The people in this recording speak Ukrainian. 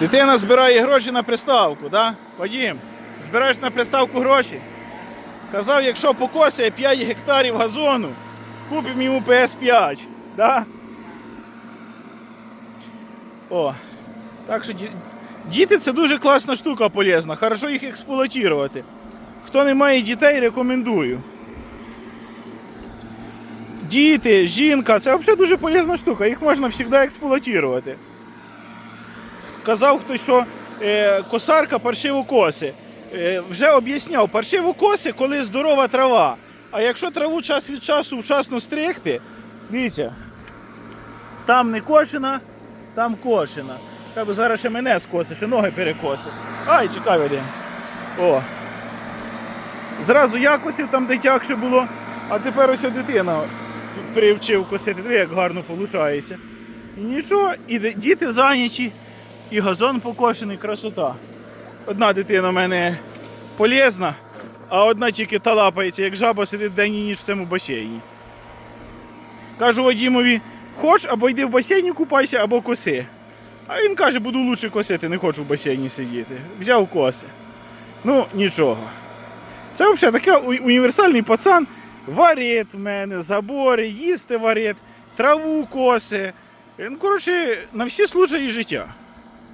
Дитина збирає гроші на приставку, да? Вадім, збираєш на приставку гроші. Казав, якщо покосить 5 гектарів газону, купимо йому PS5. Да? О, так що діти це дуже класна штука полезна. Хорошо їх експлуатувати. Хто не має дітей, рекомендую. Діти, жінка це взагалі дуже полезна штука, їх можна завжди експлуатувати. Казав хтось, що е, косарка паршиво коси. Е, вже об'ясняв, паршиво коси, коли здорова трава. А якщо траву час від часу вчасно стригти, дивіться, там не кошена, там кошена. Треба зараз ще мене скосить, ще ноги перекосить. Ай, чекай один. О. Зразу я там, де тягше було, а тепер ось дитина привчив косити. Диви, як гарно виходить. І нічого, і діти зайняті, і газон покошений, красота. Одна дитина в мене полезна, а одна тільки талапається, як жаба сидить день і ніч в цьому басейні. Кажу Вадімові, хоч або йди в басейні купайся, або коси. А він каже, буду лучше косити, не хочу в басейні сидіти. Взяв коси. Ну, нічого. Це взагалі такий універсальний пацан. Варить в мене, забори, їсти варить, траву коси. Ну, коротше, на всі случаї життя.